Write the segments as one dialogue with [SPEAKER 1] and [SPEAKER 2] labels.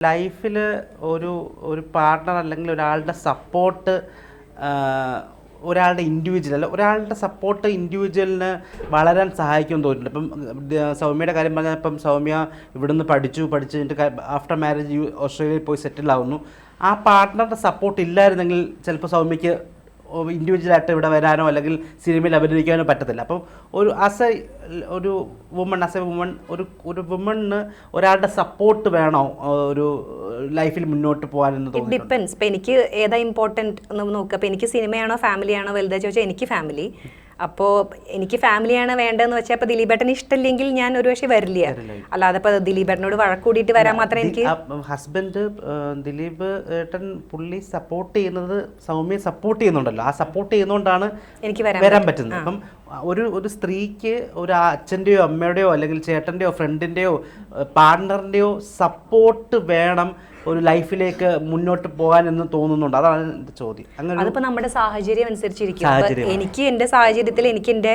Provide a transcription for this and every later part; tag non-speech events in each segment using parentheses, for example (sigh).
[SPEAKER 1] ലൈഫിൽ ഒരു ഒരു പാർട്ണർ അല്ലെങ്കിൽ ഒരാളുടെ സപ്പോർട്ട് ഒരാളുടെ ഇൻഡിവിജ്വൽ അല്ല ഒരാളുടെ സപ്പോർട്ട് ഇൻഡിവിജ്വലിന് വളരാൻ സഹായിക്കുമെന്ന് തോന്നിയിട്ടുണ്ട് ഇപ്പം സൗമ്യയുടെ കാര്യം പറഞ്ഞാൽ ഇപ്പം സൗമ്യ ഇവിടുന്ന് പഠിച്ചു പഠിച്ചു കഴിഞ്ഞിട്ട് ആഫ്റ്റർ മാരേജ് ഓസ്ട്രേലിയയിൽ പോയി സെറ്റിൽ ആവുന്നു. ആ പാർട്ട്ണറുടെ സപ്പോർട്ട് ഇല്ലായിരുന്നെങ്കിൽ ചിലപ്പോൾ സൗമ്യക്ക് ഇൻഡിവിജ്വലായിട്ട് ഇവിടെ വരാനോ അല്ലെങ്കിൽ സിനിമയിൽ അഭിനയിക്കാനോ പറ്റത്തില്ല. അപ്പം ഒരു ആസ് എ ഒരു വുമൺ ആസ് എ വുമൺ ഒരു ഒരു വുമണിന് ഒരാളുടെ സപ്പോർട്ട് വേണോ? ഒരു ലൈഫിൽ മുന്നോട്ട് പോകാനെന്ന്
[SPEAKER 2] എന്ന്
[SPEAKER 1] തോന്നുന്നു
[SPEAKER 2] ഡിപ്പെൻസ് ഇപ്പം എനിക്ക് ഏതാ ഇമ്പോർട്ടന്റ് എന്ന് നോക്കുക അപ്പം എനിക്ക് സിനിമയാണോ ഫാമിലിയാണോ വലുതാ ചോദിച്ചാൽ എനിക്ക് ഫാമിലി അപ്പോൾ എനിക്ക് ഫാമിലിയാണ് വേണ്ടതെന്ന് വെച്ചാൽ അപ്പോൾ ദിലീപേട്ടന് ഇഷ്ടമില്ലെങ്കിൽ ഞാൻ ഒരു പക്ഷേ വരില്ല. അല്ലാതെ ഇപ്പോൾ ദിലീപേട്ടനോട് വഴക്ക് കൂടിയിട്ട് വരാൻ മാത്രമേ എനിക്ക്
[SPEAKER 1] ഹസ്ബൻഡ് ദിലീപ് ഏട്ടൻ പുള്ളി സപ്പോർട്ട് ചെയ്യുന്നത് സൗമ്യ സപ്പോർട്ട് ചെയ്യുന്നുണ്ടല്ലോ. ആ സപ്പോർട്ട് ചെയ്യുന്നതുകൊണ്ടാണ്
[SPEAKER 2] എനിക്ക് വരാൻ
[SPEAKER 1] വരാൻ പറ്റുന്നത്. അപ്പം ഒരു ഒരു സ്ത്രീക്ക് ഒരു അച്ഛന്റെയോ അമ്മയുടെയോ അല്ലെങ്കിൽ ചേട്ടന്റെയോ ഫ്രണ്ടിന്റെയോ പാർട്ട്ണറിന്റെയോ സപ്പോർട്ട് വേണം ഒരു ലൈഫിലേക്ക് മുന്നോട്ട് പോകാൻ എന്ന് തോന്നുന്നുണ്ട്. അതാണ് എന്റെ ചോദ്യം. അങ്ങനെ
[SPEAKER 2] അതിപ്പോൾ നമ്മുടെ സാഹചര്യം അനുസരിച്ചിരിക്കും. എനിക്ക് എന്റെ സാഹചര്യത്തിൽ എനിക്ക് എന്റെ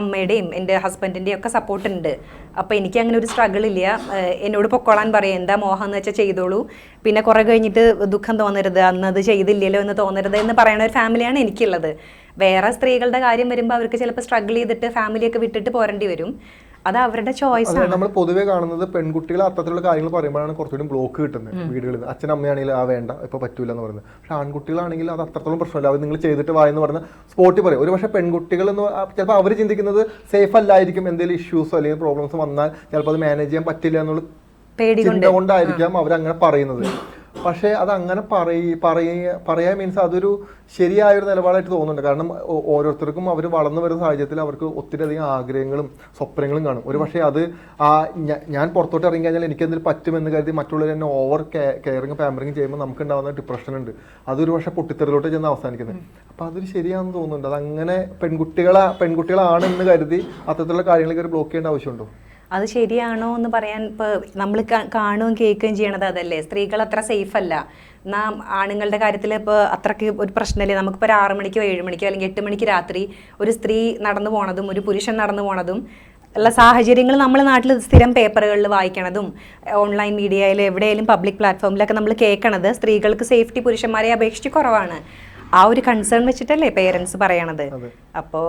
[SPEAKER 2] അമ്മയുടെയും എന്റെ ഹസ്ബൻഡിന്റെയും ഒക്കെ സപ്പോർട്ട് ഉണ്ട് അപ്പോൾ എനിക്ക് അങ്ങനെ ഒരു സ്ട്രഗിൾ ഇല്ല. എന്നോട് പൊക്കോളാൻ പറയും. എന്താ മോഹം എന്ന് വെച്ചാൽ ചെയ്തോളൂ. പിന്നെ കുറെ കഴിഞ്ഞിട്ട് ദുഃഖം തോന്നരുത്. അന്ന് അത് ചെയ്തില്ലല്ലോ എന്ന് തോന്നരുത് എന്ന് പറയുന്ന ഒരു ഫാമിലിയാണ് എനിക്കുള്ളത്. വേറെ സ്ത്രീകളുടെ കാര്യം വരുമ്പോൾ അവർക്ക് ചിലപ്പോൾ സ്ട്രഗിൾ ചെയ്തിട്ട് ഫാമിലിയൊക്കെ വിട്ടിട്ട് പോരേണ്ടി വരും. അത് അവരുടെ ചോയ്സ്
[SPEAKER 3] ആണ്. നമ്മൾ പൊതുവെ കാണുന്നത് പെൺകുട്ടികൾ അത്തരത്തിലുള്ള കാര്യങ്ങൾ പറയുമ്പോഴാണ് കുറച്ചുകൂടി ബ്ലോക്ക് കിട്ടുന്നത് വീടുകളിൽ. അച്ഛൻ അമ്മയാണെങ്കിൽ ആ വേണ്ട ഇപ്പൊ പറ്റൂല എന്ന് പറയുന്നത്. പക്ഷെ ആൺകുട്ടികളാണെങ്കിൽ അത് അത്രത്തോളം പ്രശ്നമില്ല. അവർ നിങ്ങൾ ചെയ്തിട്ട് വായെന്ന് പറഞ്ഞ സ്പോട്ടിൽ പറയും. ഒരു പക്ഷേ പെൺകുട്ടികൾ എന്ന് ചിലപ്പോൾ അവർ ചിന്തിക്കുന്നത് സേഫ് അല്ലായിരിക്കും എന്തെങ്കിലും ഇഷ്യൂസോ അല്ലെങ്കിൽ പ്രോബ്ലംസ് വന്നാൽ ചിലപ്പോൾ അത് മാനേജ് ചെയ്യാൻ പറ്റില്ല എന്നുള്ള
[SPEAKER 2] പേടി
[SPEAKER 3] ചിന്ത കൊണ്ടായിരിക്കാം അവരങ്ങനെ പറയുന്നത്. പക്ഷേ അത് അങ്ങനെ പറയ പറയ പറയാൻ മീൻസ് അതൊരു ശരിയായൊരു നിലപാടായിട്ട് തോന്നുന്നുണ്ട്. കാരണം ഓരോരുത്തർക്കും അവർ വളർന്നു വരുന്ന സാഹചര്യത്തിൽ അവർക്ക് ഒത്തിരി അധികം ആഗ്രഹങ്ങളും സ്വപ്നങ്ങളും കാണും. ഒരു പക്ഷേ അത് ആ ഞാൻ പുറത്തോട്ട് ഇറങ്ങി കഴിഞ്ഞാൽ എനിക്ക് എന്തെങ്കിലും പറ്റുമെന്ന് കരുതി മറ്റുള്ളവർ എന്നെ ഓവർ കെയറിങ് പാമ്പറിങ് ചെയ്യുമ്പോൾ നമുക്ക് ഉണ്ടാകുന്ന ഡിപ്രഷൻ ഉണ്ട്. അതൊരു പക്ഷേ പൊട്ടിത്തെറിലോട്ട് ചെന്ന് അവസാനിക്കുന്നത്. അപ്പോൾ അതൊരു ശരിയാണെന്ന് തോന്നുന്നുണ്ട്. അതങ്ങനെ പെൺകുട്ടികളെ പെൺകുട്ടികളാണെന്ന് കരുതി അത്തരത്തിലുള്ള കാര്യങ്ങളൊക്കെ ഒരു ബ്ലോക്ക് ചെയ്യേണ്ട ആവശ്യമുണ്ടോ?
[SPEAKER 2] അത് ശരിയാണോ എന്ന് പറയാൻ ഇപ്പോൾ നമ്മൾ കാണുകയും കേൾക്കുകയും ചെയ്യണത് അതല്ലേ? സ്ത്രീകൾ അത്ര സേഫ് അല്ല. നാം ആണുങ്ങളുടെ കാര്യത്തിൽ ഇപ്പോൾ അത്രയ്ക്ക് ഒരു പ്രശ്നമില്ല. നമുക്കിപ്പോൾ ഒരു ആറ് മണിക്കോ ഏഴ് മണിക്കോ അല്ലെങ്കിൽ എട്ട് മണിക്ക് രാത്രി ഒരു സ്ത്രീ നടന്നു പോണതും ഒരു പുരുഷൻ നടന്നു പോണതും ഉള്ള സാഹചര്യങ്ങൾ നമ്മൾ നാട്ടിൽ സ്ഥിരം പേപ്പറുകളിൽ വായിക്കണതും ഓൺലൈൻ മീഡിയയിൽ എവിടെയെങ്കിലും പബ്ലിക് പ്ലാറ്റ്ഫോമിലൊക്കെ നമ്മൾ കേൾക്കണത് സ്ത്രീകൾക്ക് സേഫ്റ്റി പുരുഷന്മാരെ അപേക്ഷിച്ച് കുറവാണ്. ആ ഒരു കൺസേൺ വെച്ചിട്ടല്ലേ പേരൻസ് പറയണത്. അപ്പോൾ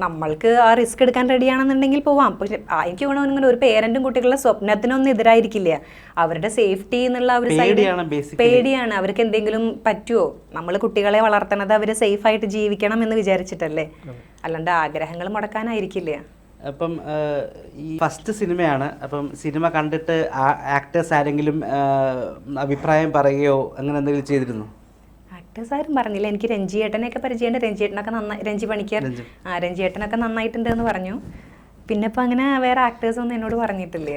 [SPEAKER 2] നമ്മൾക്ക് ആ റിസ്ക് എടുക്കാൻ റെഡിയാണെന്നുണ്ടെങ്കിൽ പോവാം. പക്ഷെ എനിക്ക് തോന്നുന്നു ഒരു പേരന്റും കുട്ടികളുടെ സ്വപ്നത്തിനൊന്നും എതിരായിരിക്കില്ല. അവരുടെ സേഫ്റ്റി എന്നുള്ള ഒരു side-
[SPEAKER 1] പേടിയാണ്
[SPEAKER 2] പേടിയാണ്. അവർക്ക് എന്തെങ്കിലും പറ്റുമോ നമ്മൾ കുട്ടികളെ വളർത്തണത് അവരെ സേഫ് ആയിട്ട് ജീവിക്കണം എന്ന് വിചാരിച്ചിട്ടല്ലേ? അല്ലാണ്ട് ആഗ്രഹങ്ങൾ മുടക്കാനായിരിക്കില്ല.
[SPEAKER 1] അപ്പം ഈ ഫസ്റ്റ് സിനിമയാണ് അപ്പം സിനിമ കണ്ടിട്ട് ആക്ടേഴ്സ് ആരെങ്കിലും അഭിപ്രായം പറയുകയോ അങ്ങനെ എന്തെങ്കിലും ചെയ്തിരുന്നു?
[SPEAKER 2] ആക്ടേഴ്സ് ആരും പറഞ്ഞില്ല. എനിക്ക് രഞ്ജിയേട്ടനെയൊക്കെ പരിചയമുണ്ട്. രഞ്ജിയേട്ടനൊക്കെ നന്നായി രഞ്ജി പണിക്കർ. ആ രഞ്ജിയേട്ടനൊക്കെ നന്നായിട്ടുണ്ട് എന്ന് പറഞ്ഞു. പിന്നെ ഇപ്പം അങ്ങനെ വേറെ ആക്ടേഴ്സ് ഒന്നും എന്നോട് പറഞ്ഞിട്ടില്ല.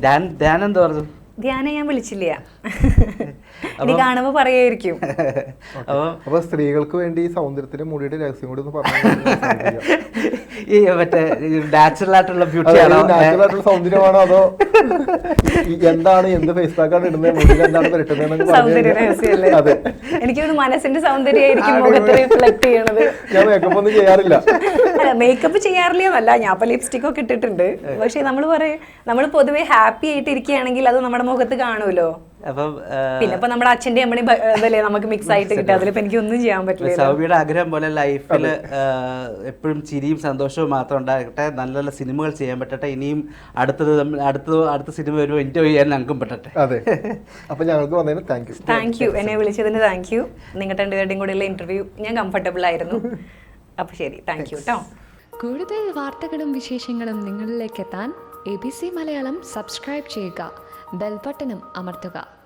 [SPEAKER 1] ധ്യാൻ ധ്യാൻ എന്ത് പറഞ്ഞു?
[SPEAKER 2] ധ്യാന ഞാൻ വിളിച്ചില്ല. (laughs) ഇനി കാണുമ്പോൾ പറയായിരിക്കും. (laughs)
[SPEAKER 1] അപ്പം
[SPEAKER 3] സ്ത്രീകൾക്ക് വേണ്ടി ഈ സൗന്ദര്യത്തിന്റെ മുടിയുടെ രഹസ്യം കൂടി ഒന്ന് പറഞ്ഞു
[SPEAKER 1] ഈ മറ്റേ നാച്ചുറൽ ആയിട്ടുള്ള ബ്യൂട്ടിയാണോ
[SPEAKER 3] നാച്ചുറൽ ആയിട്ടുള്ള സൗന്ദര്യമാണോ അതോ എന്താണ് എന്ത് ഫേസ് പാക്കാണ് ഇടുന്നത് മുടിയിൽ എന്താണ്
[SPEAKER 2] രഹസ്യമല്ലേ?
[SPEAKER 3] അതെ.
[SPEAKER 2] എനിക്ക് മനസ്സിന്റെ സൗന്ദര്യമായിരിക്കും മുഖത്ത് റിഫ്ലക്ട് ചെയ്യണത്.
[SPEAKER 3] ഞാൻ മേക്കപ്പ് ഒന്നും ചെയ്യാറില്ല.
[SPEAKER 2] മേക്കപ്പ് ചെയ്യാറില്ല എന്നല്ല ഞാൻ ഇപ്പൊ ലിപ്സ്റ്റിക് ഒക്കെ ഇട്ടിട്ടുണ്ട്. പക്ഷെ നമ്മൾ പറയും നമ്മൾ പൊതുവെ ഹാപ്പി ആയിട്ട് ഇരിക്കുകയാണെങ്കിൽ അത് നമ്മുടെ മുഖത്ത് കാണുമല്ലോ.
[SPEAKER 1] അപ്പം ആ,
[SPEAKER 2] പിന്നെ ഇപ്പൊ നമ്മുടെ അച്ഛന്റെ അമ്മയും നമുക്ക് മിക്സ് ആയിട്ട് കിട്ടുക. അതിലിപ്പോ എനിക്ക് ഒന്നും ചെയ്യാൻ പറ്റില്ല
[SPEAKER 1] സൗബിയുടെ ആഗ്രഹം പോലെ ലൈഫിൽ എപ്പോഴും ചിരിയും സന്തോഷവും മാത്രം ഉണ്ടാകട്ടെ. നല്ല നല്ല സിനിമകൾ ചെയ്യാൻ പറ്റട്ടെ. ഇനിയും അടുത്തത് അടുത്ത അടുത്ത സിനിമ വരുമ്പോൾ എൻജോയ് ചെയ്യാൻ ഞങ്ങൾക്കും പറ്റട്ടെ.
[SPEAKER 3] അതെ. അപ്പൊ ഞങ്ങൾക്ക് വന്നതിന് താങ്ക് യു
[SPEAKER 2] താങ്ക് യു എന്നെ വിളിച്ചതിന് താങ്ക് യു നിങ്ങളുടെ രണ്ടുപേരുടെയും കൂടെയുള്ള ഇന്റർവ്യൂ ഞാൻ കംഫർട്ടബിൾ ആയിരുന്നു. അപ്പൊ ശരി. താങ്ക് യു കേട്ടോ
[SPEAKER 4] കൂടുതൽ വാർത്തകളും വിശേഷങ്ങളും നിങ്ങളിലേക്ക് എത്താൻ A B C Malayalam subscribe ചെയ്യുക. ബെൽബട്ടനും അമർത്തുക